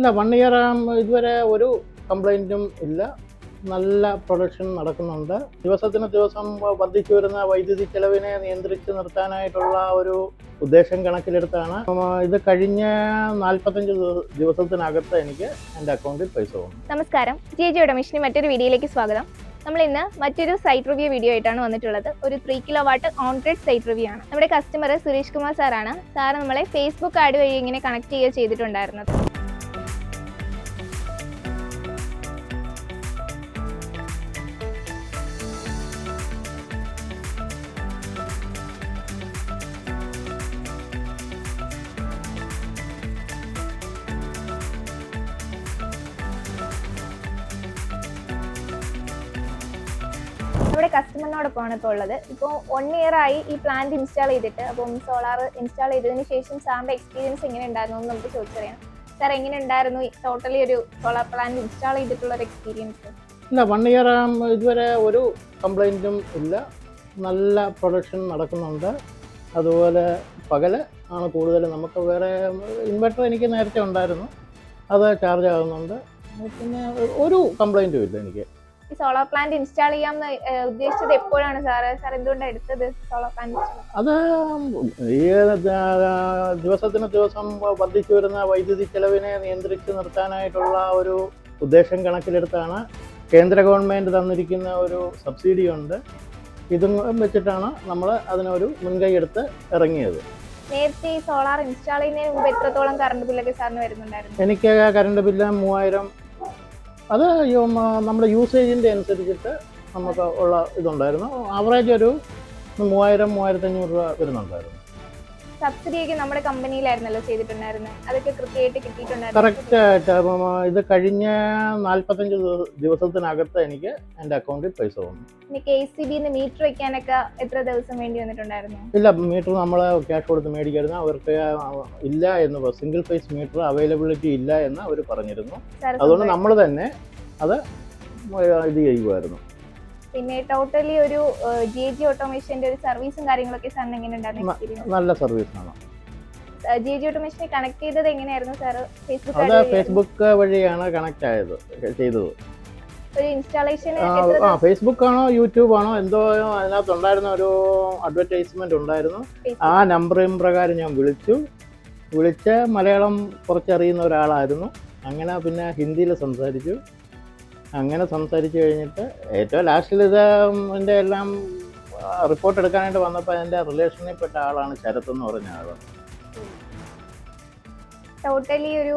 ഇല്ല one year ഇതുവരെ ഒരു കംപ്ലൈന്റും ഇല്ല. നല്ല പ്രൊഡക്ഷൻ നടക്കുന്നുണ്ട്. ദിവസത്തിന് ദിവസം വർദ്ധിച്ചു വരുന്ന വൈദ്യുതി ചെലവിനെ നിയന്ത്രിച്ച് നിർത്താനായിട്ടുള്ള ഒരു ഉദ്ദേശം കണക്കിലെടുത്താണ്. ഇത് കഴിഞ്ഞ നാൽപ്പത്തഞ്ച് ദിവ- ദിവസത്തിനകത്ത് എനിക്ക് എന്റെ അക്കൗണ്ടിൽ പൈസ വന്നു. നമസ്കാരം. ജി ജിയുടെ മിഷന് മറ്റൊരു വീഡിയോയിലേക്ക് സ്വാഗതം. നമ്മൾ ഇന്ന് മറ്റൊരു സൈറ്റ് റിവ്യൂ വീഡിയോ ആയിട്ടാണ് വന്നിട്ടുള്ളത്. ഒരു three kilowatt on site review ആണ്. നമ്മുടെ കസ്റ്റമർ സുരേഷ് കുമാർ സാറാണ് സാർ നമ്മളെ ഫേസ്ബുക്ക് ആഡ് വഴി ഇങ്ങനെ കണക്ട് ചെയ്യുക ചെയ്തിട്ടുണ്ടായിരുന്നത്. നമ്മുടെ കസ്റ്റമറിനോടൊപ്പമാണ് ഇപ്പോൾ ഉള്ളത്. ഇപ്പോൾ വൺ ഇയർ ആയി ഈ പ്ലാന്റ് ഇൻസ്റ്റാൾ ചെയ്തിട്ട് അപ്പം സോളാർ ഇൻസ്റ്റാൾ ചെയ്തതിന് ശേഷം സാറിന്റെ എക്സ്പീരിയൻസ് എങ്ങനെ ഉണ്ടായിരുന്നു എന്ന് നമുക്ക് ചോദിച്ചറിയാം. സാർ എങ്ങനെ ഉണ്ടായിരുന്നു? ടോട്ടലി ഒരു സോളാർ പ്ലാന്റ് ഇൻസ്റ്റാൾ ചെയ്തിട്ടുള്ള ഒരു എക്സ്പീരിയൻസ് ഇല്ല വൺ ഇയർ ഇതുവരെ ഒരു കംപ്ലൈന്റും ഇല്ല. നല്ല പ്രൊഡക്ഷൻ നടക്കുന്നുണ്ട്. അതുപോലെ പകൽ ആണ് കൂടുതൽ. നമുക്ക് വേറെ ഇൻവെർട്ടർ എനിക്ക് നേരത്തെ ഉണ്ടായിരുന്നു. അത് ചാർജ് ആകുന്നുണ്ട്. പിന്നെ ഒരു കംപ്ലൈന്റും ഇല്ല എനിക്ക്. ഈ സോളാർ പ്ലാന്റ് ഇൻസ്റ്റാൾ ചെയ്യാമെന്ന് ഉദ്ദേശിച്ചത് എപ്പോഴാണ് സാർ സാർ എന്തുകൊണ്ടാണ് എടുത്തത് സോളാർ പ്ലാന്റ് അത് ഈ ദിവസത്തിന് ദിവസം വർദ്ധിച്ചു വരുന്ന വൈദ്യുതി ചെലവിനെ നിയന്ത്രിച്ച് നിർത്താനായിട്ടുള്ള ഒരു ഉദ്ദേശം കണക്കിലെടുത്താണ് കേന്ദ്ര ഗവൺമെന്റ് തന്നിരിക്കുന്ന ഒരു സബ്സിഡി ഉണ്ട് ഇതും വെച്ചിട്ടാണ് നമ്മൾ അതിനൊരു മുൻകൈ എടുത്ത് ഇറങ്ങിയത്. നേരത്തെ ഈ സോളാർ ഇൻസ്റ്റാൾ ചെയ്യുന്നതിന് മുമ്പ് എത്രത്തോളം കറണ്ട് ബില്ലൊക്കെ സാറിന് വരുന്നുണ്ടായിരുന്നു? എനിക്ക് കറണ്ട് ബില്ല് മൂവായിരം അത് നമ്മുടെ യൂസേജിന്റെ അനുസരിച്ചിട്ട് നമുക്ക് ഉള്ള ഇതുണ്ടായിരുന്നു. ആവറേജ് ഒരു മൂവായിരം മൂവായിരത്തഞ്ഞൂറ് രൂപ വരുന്നുണ്ടായിരുന്നു. സബ്സിഡി ഒക്കെ നമ്മുടെ കമ്പനിയിലായിരുന്നല്ലോ ചെയ്തിട്ടുണ്ടായിരുന്നത് അതൊക്കെ കൃത്യമായിട്ട് കിട്ടിയിട്ടുണ്ടായിരുന്നു? ആയിട്ട് ഇത് കഴിഞ്ഞ നാല്പത്തഞ്ച് ദിവ- ദിവസത്തിനകത്ത് എനിക്ക് എന്റെ അക്കൗണ്ടിൽ പൈസ വന്നു. പിന്നെ കെ സി ബിന്ന് മീറ്റർ വെക്കാനൊക്കെ എത്ര ദിവസം വേണ്ടി വന്നിട്ടുണ്ടായിരുന്നു? ഇല്ല മീറ്റർ നമ്മൾ ക്യാഷ് കൊടുത്ത് മേടിക്കായിരുന്നു. അവർക്ക് ഇല്ല എന്ന് സിംഗിൾ ഫേസ് മീറ്റർ അവൈലബിലിറ്റി ഇല്ല എന്ന് അവർ പറഞ്ഞിരുന്നു. അതുകൊണ്ട് നമ്മൾ തന്നെ അത് ഇത് ചെയ്യുമായിരുന്നു പിന്നെ ടോട്ടലി ഒരു ജി ജി ഓട്ടോമേഷന്റെ ഒരു സർവീസും കാര്യങ്ങളൊക്കെ സാറിന് എങ്ങനെ ഉണ്ടായിരുന്നു സർവീസ് എക്സ്പീരിയൻസ് നല്ല സർവീസാണ് ജി ജി ഓട്ടോമേഷനെ കണക്ട് ചെയ്തത് എങ്ങനെയായിരുന്നു സാർ ഫേസ്ബുക്ക് അത് ആഡ് ഫേസ്ബുക്ക് വഴിയാണ് കണക്ട് ആയത് ചെയ്തത്. ഒരു ഇൻസ്റ്റാളേഷൻ ആ, ആ ഫേസ്ബുക്ക് ആണോ യൂട്യൂബ് ആണോ എന്തോ അതിനകത്ത് ഉണ്ടായിരുന്ന ഒരു അഡ്വർടൈസ്മെന്റ് ഉണ്ടായിരുന്നു. ആ നമ്പറും പ്രകാരം ഞാൻ വിളിച്ചു. വിളിച്ച് മലയാളം കുറച്ചറിയുന്ന ഒരാളായിരുന്നു. അങ്ങനെ പിന്നെ ഹിന്ദിയിൽ സംസാരിച്ചു. അങ്ങനെ സംസാരിച്ച് കഴിഞ്ഞിട്ട് ഏറ്റവും ലാസ്റ്റിൽ ഇത് എന്റെ എല്ലാം റിപ്പോർട്ട് എടുക്കാനായിട്ട് വന്നപ്പോൾ എന്റെ റിലേഷനിൽ പെട്ട ആളാണ് ശരത് എന്ന് പറഞ്ഞ ആൾ ടോട്ടലി ഒരു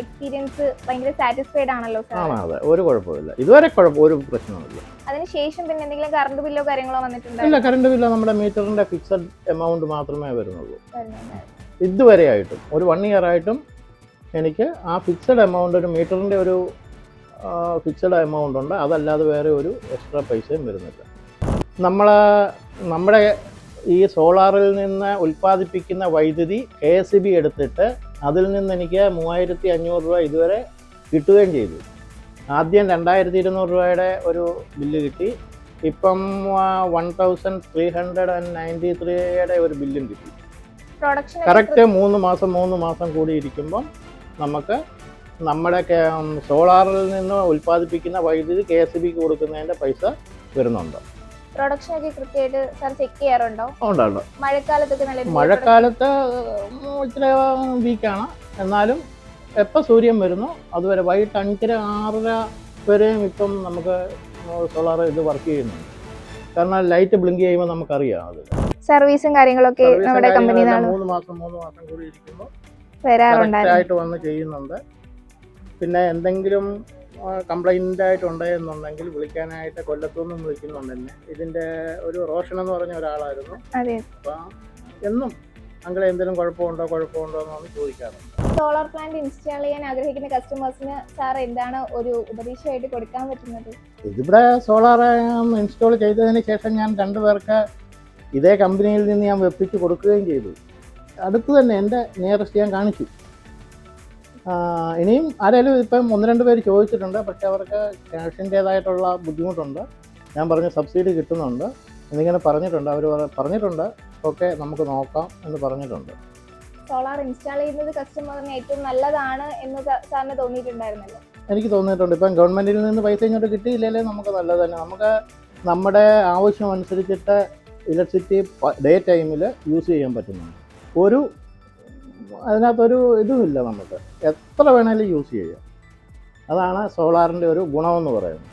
എക്സ്പീരിയൻസ് ഭയങ്കര സാറ്റിസ്ഫൈഡ് ആണല്ലോ ആണ്? അതെ. ഒരു കുഴപ്പമില്ല. ഇതുവരെ കുഴപ്പം ഒരു പ്രശ്നമില്ല അതിനുശേഷം പിന്നെ എന്തെങ്കിലും കറണ്ട് ബില്ലോ കാര്യങ്ങളോ വന്നിട്ടുണ്ടോ? ഇല്ല കറണ്ട് ബില്ല് നമ്മുടെ മീറ്ററിന്റെ ഫിക്സഡ് എമൗണ്ട് മാത്രമേ വരുന്നുള്ളൂ. ഇതുവരെ ആയിട്ടും ഒരു വൺ ഇയർ ആയിട്ടും എനിക്ക് ആ ഫിക്സഡ് എമൗണ്ട് ഒരു മീറ്ററിന്റെ ഒരു ഫിക്സഡ് എമൗണ്ട് ഉണ്ട്. അതല്ലാതെ വേറെ ഒരു എക്സ്ട്രാ പൈസയും വരുന്നില്ല. നമ്മൾ നമ്മുടെ ഈ സോളാറിൽ നിന്ന് ഉൽപ്പാദിപ്പിക്കുന്ന വൈദ്യുതി കെ എസ് ബി എടുത്തിട്ട് അതിൽ നിന്ന് എനിക്ക് മൂവായിരത്തി അഞ്ഞൂറ് രൂപ ഇതുവരെ കിട്ടുകയും ചെയ്തു. ആദ്യം രണ്ടായിരത്തി ഇരുന്നൂറ് രൂപയുടെ ഒരു ബില്ല് കിട്ടി. ഇപ്പം one thousand three hundred and ninety ത്രീയുടെ ഒരു ബില്ലും കിട്ടി. കറക്റ്റ് മൂന്ന് മാസം മൂന്ന് മാസം കൂടി ഇരിക്കുമ്പം നമുക്ക് നമ്മുടെ സോളാറിൽ നിന്ന് ഉൽപ്പാദിപ്പിക്കുന്ന വൈദ്യുതി കെ എസ് ബിക്ക് കൊടുക്കുന്നതിന്റെ പൈസ വരുന്നുണ്ട്. പ്രൊഡക്ഷൻ ഒക്കെ കൃത്യമായിട്ട് സാർ ചെക്ക് ചെയ്യാറുണ്ടോ? മഴക്കാലത്തൊക്കെ നല്ല മഴക്കാലത്ത് ഇച്ചിരി വീക്കാണ് എന്നാലും എപ്പോൾ സൂര്യൻ വരുന്നു അതുവരെ വൈകിട്ട് അഞ്ചര ആറര വരെയും ഇപ്പം നമുക്ക് സോളാർ ഇത് വർക്ക് ചെയ്യുന്നുണ്ട്. കാരണം ലൈറ്റ് ബ്ലിങ്ക് ചെയ്യുമ്പോൾ നമുക്കറിയാം അത്. സർവീസും കാര്യങ്ങളൊക്കെ നമ്മുടെ കമ്പനിയിൽ മൂന്ന് മാസം മൂന്ന് മാസം കൂടി ഇരിക്കുമ്പോൾ വരാറുണ്ടായിരുന്നു. വന്ന് ചെയ്യുന്നുണ്ട്. പിന്നെ എന്തെങ്കിലും കംപ്ലൈന്റ് ആയിട്ടുണ്ടെന്നുണ്ടെങ്കിൽ വിളിക്കാനായിട്ട് കൊല്ലത്തുനിന്നും വിളിക്കുന്നുണ്ട് എന്നെ. ഇതിന്റെ ഒരു റോഷൻ എന്ന് പറഞ്ഞ ഒരാളായിരുന്നു. അതെ. അപ്പം എന്നും അങ്ങളെ എന്തെങ്കിലും കുഴപ്പമുണ്ടോ കുഴപ്പമുണ്ടോ എന്നാണ് ചോദിക്കാറുണ്ട്. സോളാർ പ്ലാന്റ് ഇൻസ്റ്റാൾ ചെയ്യാൻ ആഗ്രഹിക്കുന്ന കസ്റ്റമേഴ്സിന് സാർ എന്താണ് ഒരു ഉപദേശമായിട്ട് കൊടുക്കാൻ പറ്റുന്നത്? ഇതിവിടെ സോളാർ ഇൻസ്റ്റാൾ ചെയ്തതിന് ശേഷം ഞാൻ രണ്ടു പേർക്ക് ഇതേ കമ്പനിയിൽ നിന്ന് ഞാൻ വെപ്പിച്ച് കൊടുക്കുകയും ചെയ്തു. അടുത്ത് തന്നെ എന്റെ നിയറസ്റ്റ് ഞാൻ കാണിച്ചു. ഇനിയും ആരെങ്കിലും ഇപ്പം ഒന്ന് രണ്ട് പേര് ചോദിച്ചിട്ടുണ്ട് പക്ഷെ അവർക്ക് ക്യാഷിന്റേതായിട്ടുള്ള ബുദ്ധിമുട്ടുണ്ട്. ഞാൻ പറഞ്ഞ സബ്സിഡി കിട്ടുന്നുണ്ട്. എന്നിങ്ങനെ പറഞ്ഞിട്ടുണ്ട്. അവർ പറഞ്ഞിട്ടുണ്ട്. ഓക്കെ നമുക്ക് നോക്കാം എന്ന് പറഞ്ഞിട്ടുണ്ട്. സോളാർ ഇൻസ്റ്റാൾ ചെയ്യുന്നത് കസ്റ്റമറിന് ഏറ്റവും നല്ലതാണ് എന്ന് സാറിന് തോന്നിയിട്ടുണ്ടായിരുന്നല്ലോ? എനിക്ക് തോന്നിയിട്ടുണ്ട്. ഇപ്പം ഗവൺമെന്റിൽ നിന്ന് പൈസ ഇങ്ങോട്ട് കിട്ടിയില്ലേ നമുക്ക് നല്ലത് തന്നെ. നമുക്ക് നമ്മുടെ ആവശ്യം അനുസരിച്ചിട്ട് ഇലക്ട്രിസിറ്റി ഡേ ടൈമിൽ യൂസ് ചെയ്യാൻ പറ്റുന്നുണ്ട്. ഒരു അതിനകത്തൊരു ഇതുമില്ല നമുക്ക്. എത്ര വേണേലും യൂസ് ചെയ്യാം. അതാണ് സോളാറിന്റെ ഒരു ഗുണമെന്ന് പറയുന്നത്.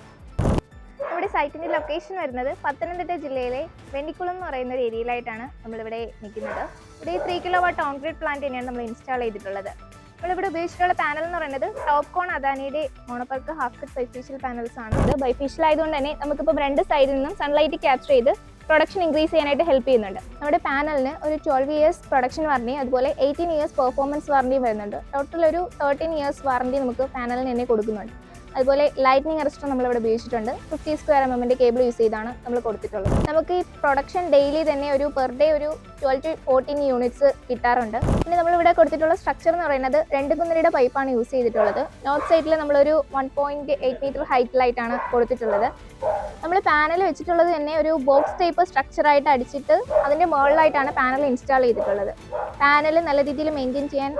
സൈറ്റിന്റെ ലൊക്കേഷൻ വരുന്നത് പത്തനംതിട്ട ജില്ലയിലെ വെണ്ടിക്കുളം എന്ന് പറയുന്ന ഒരു ഏരിയയിലായിട്ടാണ് നമ്മളിവിടെ നിൽക്കുന്നത്. ഇവിടെ ഈ three kilo watt concrete plant തന്നെയാണ് നമ്മൾ ഇൻസ്റ്റാൾ ചെയ്തിട്ടുള്ളത്. നമ്മളിവിടെ ഉപയോഗിച്ചിട്ടുള്ള പാനൽ എന്ന് പറയുന്നത് ടോപ്പ് കോൺ അദാനിയുടെ mono PERC half cut bifacial panels ആണ്. ഇത് ബൈഫേഷ്യൽ ആയതുകൊണ്ട് തന്നെ നമുക്കിപ്പോൾ രണ്ട് സൈഡിൽ നിന്നും സൺലൈറ്റ് ക്യാപ്ചർ ചെയ്ത് പ്രൊഡക്ഷൻ ഇൻക്രീസ് ചെയ്യാനായിട്ട് ഹെൽപ്പ് ചെയ്യുന്നുണ്ട്. നമ്മുടെ പാനലിന് ഒരു ട്വൽവ് ഇയേഴ്സ് പ്രൊഡക്ഷൻ വാറണ്ടി അതുപോലെ എയ്റ്റീൻ ഇയേഴ്സ് പെർഫോമൻസ് വാറണ്ടിയും വരുന്നുണ്ട്. ടോട്ടൽ ഒരു തേർട്ടീൻ ഇയേഴ്സ് വാറണ്ടി നമുക്ക് പാനലിന് തന്നെ കൊടുക്കുന്നുണ്ട്. അതുപോലെ ലൈറ്റ്നിങ് അറസ്റ്റർ നമ്മൾ ഇവിടെ ഉപയോഗിച്ചിട്ടുണ്ട്. ഫിഫ്റ്റി സ്ക്വയർ എം എമ്മിന്റെ കേബിൾ യൂസ് ചെയ്താണ് നമ്മൾ കൊടുത്തിട്ടുള്ളത്. നമുക്ക് ഈ പ്രൊഡക്ഷൻ ഡെയിലി തന്നെ ഒരു പെർ ഡേ ഒരു ട്വൽവ് ടു ഫോർട്ടീൻ യൂണിറ്റ്സ് കിട്ടാറുണ്ട്. പിന്നെ നമ്മളിവിടെ കൊടുത്തിട്ടുള്ള സ്ട്രക്ചർ എന്ന് പറയുന്നത് രണ്ട് കുന്നരയുടെ പൈപ്പാണ് യൂസ് ചെയ്തിട്ടുള്ളത്. നോർത്ത് സൈഡിൽ നമ്മളൊരു വൺ പോയിന്റ് എയ്റ്റ് മീറ്റർ ഹൈറ്റിലായിട്ടാണ് കൊടുത്തിട്ടുള്ളത്. നമ്മൾ പാനൽ വെച്ചിട്ടുള്ളത് തന്നെ ഒരു ബോക്സ് ടൈപ്പ് സ്ട്രക്ചറായിട്ട് അടിച്ചിട്ട് അതിന്റെ മുകളിലായിട്ടാണ് പാനൽ ഇൻസ്റ്റാൾ ചെയ്തിട്ടുള്ളത്. പാനൽ നല്ല രീതിയിൽ മെയിന്റെയിൻ ചെയ്യാൻ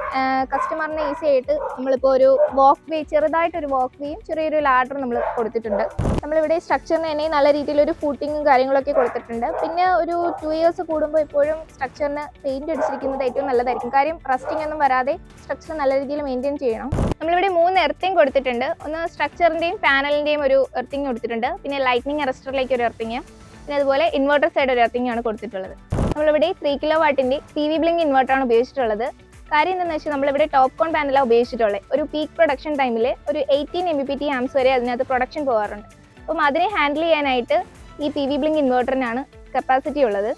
കസ്റ്റമറിന് ഈസി ആയിട്ട് നമ്മളിപ്പോൾ ഒരു വാക്ക് വേ ചെറുതായിട്ടൊരു വാക്ക് വേയും ചെറിയൊരു ലാഡർ നമ്മൾ കൊടുത്തിട്ടുണ്ട്. നമ്മളിവിടെ സ്ട്രക്ചറിന് തന്നെ നല്ല രീതിയിൽ ഒരു ഫൂട്ടിങ്ങും കാര്യങ്ങളൊക്കെ കൊടുത്തിട്ടുണ്ട്. പിന്നെ ഒരു ടു ഇയേഴ്സ് കൂടുമ്പോൾ എപ്പോഴും സ്ട്രക്ചറിന് പെയിന്റ് അടിച്ചിരിക്കുന്നത് ഏറ്റവും നല്ലതായിരിക്കും. കാര്യം റസ്റ്റിംഗ് ഒന്നും വരാതെ സ്ട്രക്ചർ നല്ല രീതിയിൽ മെയിന്റെയിൻ ചെയ്യണം. നമ്മളിവിടെ മൂന്ന് എർത്തിങ് കൊടുത്തിട്ടുണ്ട്. ഒന്ന് സ്ട്രക്ചറിന്റെയും പാനലിന്റെയും ഒരു എർത്തിങ് കൊടുത്തിട്ടുണ്ട്. പിന്നെ ലൈറ്റ്നിങ് അറസ്റ്ററിലേക്ക് ഒരു എർത്തിങ് പിന്നെ അതുപോലെ ഇൻവെർട്ടർ സൈഡ് ഒരു എർത്തിങ് ആണ് കൊടുത്തിട്ടുള്ളത്. നമ്മളിവിടെ ത്രീ കിലോ വാട്ടിന്റെ പി വി ബ്ലിങ്ക് ഇൻവെർട്ടറാണ് ഉപയോഗിച്ചിട്ടുള്ളത്. കാര്യം എന്താണെന്ന് വെച്ചാൽ നമ്മളിവിടെ ടോപ്പ് കോൺ പാനലാണ് ഉപയോഗിച്ചിട്ടുള്ളത്. ഒരു പീക്ക് പ്രൊഡക്ഷൻ ടൈമിൽ ഒരു eighteen M P P T amps വരെ അതിനകത്ത് പ്രൊഡക്ഷൻ പോകാറുണ്ട്. അപ്പം അതിനെ ഹാൻഡിൽ ചെയ്യാനായിട്ട് ഈ പി വി ബ്ലിങ്ക് ഇൻവെർട്ടറിനാണ് കപ്പാസിറ്റി ഉള്ളത്.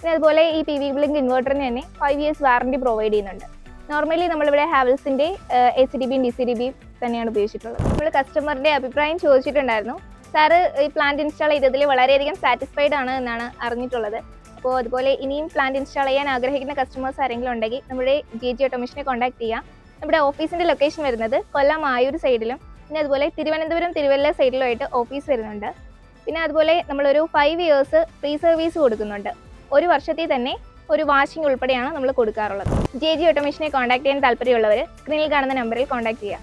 പിന്നെ അതുപോലെ ഈ പി വി ബ്ലിങ്ക് ഇൻവെർട്ടറിന് തന്നെ ഫൈവ് ഇയേഴ്സ് വാറണ്ടി പ്രൊവൈഡ് ചെയ്യുന്നുണ്ട്. നോർമലി നമ്മളിവിടെ ഹാവൽസിന്റെ സി ഡി ബിയും ഡി സി ഡി ബിയും തന്നെയാണ് ഉപയോഗിച്ചിട്ടുള്ളത്. നമ്മൾ കസ്റ്റമറുടെ അഭിപ്രായം ചോദിച്ചിട്ടുണ്ടായിരുന്നു. സാറ് ഈ പ്ലാന്റ് ഇൻസ്റ്റാൾ ചെയ്തതിൽ വളരെയധികം സാറ്റിസ്ഫൈഡ് ആണ് എന്നാണ് അറിഞ്ഞിട്ടുള്ളത്. അപ്പോൾ അതുപോലെ ഇനിയും പ്ലാന്റ് ഇൻസ്റ്റാൾ ചെയ്യാൻ ആഗ്രഹിക്കുന്ന കസ്റ്റമേഴ്സ് ആരെങ്കിലും ഉണ്ടെങ്കിൽ നമ്മുടെ ജി ജി ഓട്ടോമേഷനെ കോൺടാക്ട് ചെയ്യാം. നമ്മുടെ ഓഫീസിന്റെ ലൊക്കേഷൻ വരുന്നത് കൊല്ലം ആയൂർ സൈഡിലും പിന്നെ അതുപോലെ തിരുവനന്തപുരം തിരുവല്ല സൈഡിലുമായിട്ട് ഓഫീസ് വരുന്നുണ്ട്. പിന്നെ അതുപോലെ നമ്മളൊരു ഫൈവ് ഇയേഴ്സ് ഫ്രീ സർവീസ് കൊടുക്കുന്നുണ്ട്. ഒരു വർഷത്തിൽ തന്നെ ഒരു വാഷിംഗ് ഉൾപ്പെടെയാണ് നമ്മൾ കൊടുക്കാറുള്ളത്. ജെ ജി ഓട്ടോമേഷനെ കോൺടാക്ട് ചെയ്യാൻ താല്പര്യമുള്ളവർ സ്ക്രീനിൽ കാണുന്ന നമ്പറിൽ കോൺടാക്ട് ചെയ്യുക.